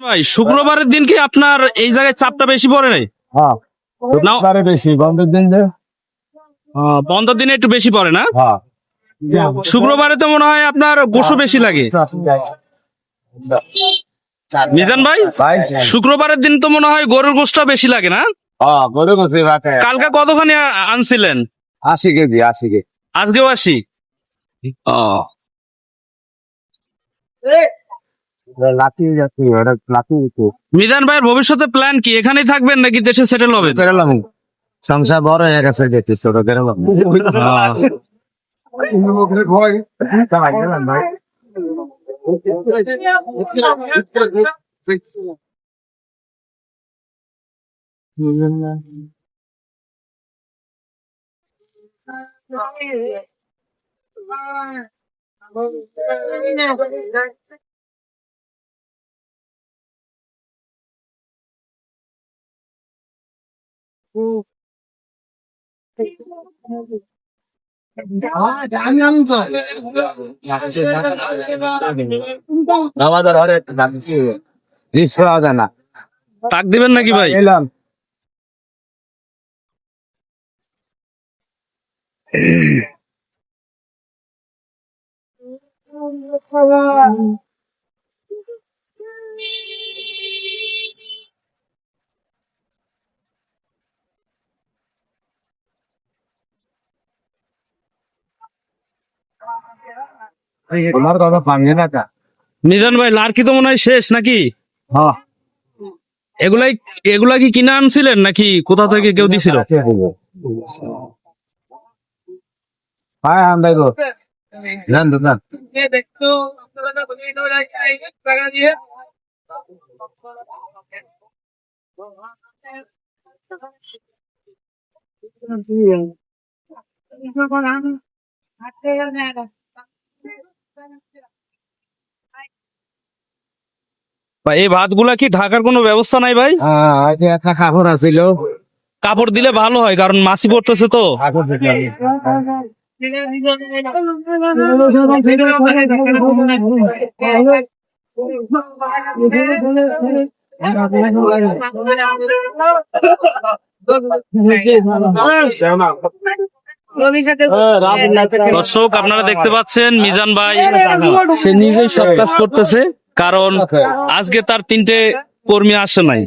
ভাই শুক্রবারের দিন কি আপনার এই জায়গায় চাপটা বেশি পড়ে নাই? হ্যাঁ। বেশি বন্ধের দিন বন্ধের দিনে একটু বেশি পড়ে না? হ্যাঁ। শুক্রবারে তো মনে হয় আপনার গোসু বেশি লাগে। মিজান ভাই শুক্রবারের দিন তো মনে হয় গরুর গোসটা বেশি লাগে না? হ্যাঁ কালকে কতখানি আনছিলেন? আশি কেজি আশি কেজি। আজকেও আসি ও। মিজান ভাইয়ের ভবিষ্যতে প্ল্যান কি? এখানেই থাকবেন নাকি দেশে সেটেল হবেন বেরোলাম সংসার বড় হয়ে গেছে যেতে ছোট বেরোলাম আমাদের রিক্সা হবে টাক দিবেন নাকি ভাই এলাম তোমার কথা ভাঙে না মিজান ভাই লার্কি তো মনে হয় শেষ নাকি? হ্যাঁ। এগুলাই এগুলা কি কিনে আনছিলেন নাকি কোথা থেকে কেউ দিছিল? হ্যাঁ হ্যাঁ দেখো জান দোকান ভাই এই ভাতগুলা কি ঢাকার কোনো ব্যবস্থা নাই ভাই? হ্যাঁ আগে একটা কাপড় আছিল। কাপড় দিলে ভালো হয় কারণ মাছি পড়তেছে তো। কাপড় দর্শক আপনারা দেখতে পাচ্ছেন মিজান ভাই। সে নিজেই সব কাজ করতেছে। কারণ আজকে তার তিনটে কর্মী আসে নাই।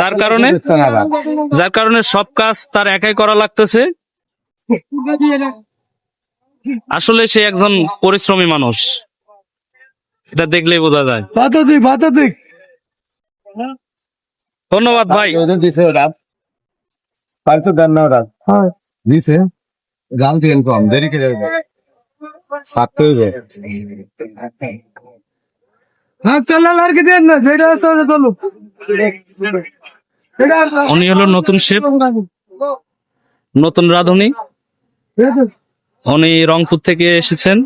যার কারণে যার কারণে সব কাজ তার একাই করা লাগতেছে। আসলে সে একজন পরিশ্রমী মানুষ। এটা দেখলেই বোঝা যায়। ধন্যবাদ ভাই। দিছে ওরা পাইতো দেন না ওরা দিছে। গাল দিয়ে কম দেরি করে সাততে উনি হলো নতুন শেফ। নতুন রাঁধুনি। উনি রংপুর থেকে এসেছেন।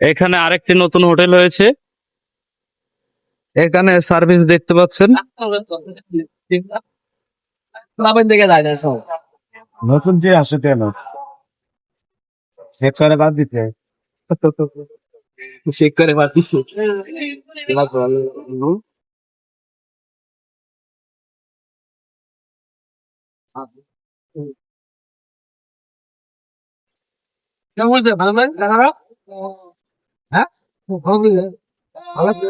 এখানে আরেকটি নতুন হোটেল হয়েছে। এখানে সার্ভিস দেখতে পাচ্ছেন। নতুন যে আসে কেন চেক করে বাদ দিতে। চেক করে বাদ দিছে। কেমন হয়েছে ভালো লাগে টাকাটা হ্যাঁ? ভালো আছে?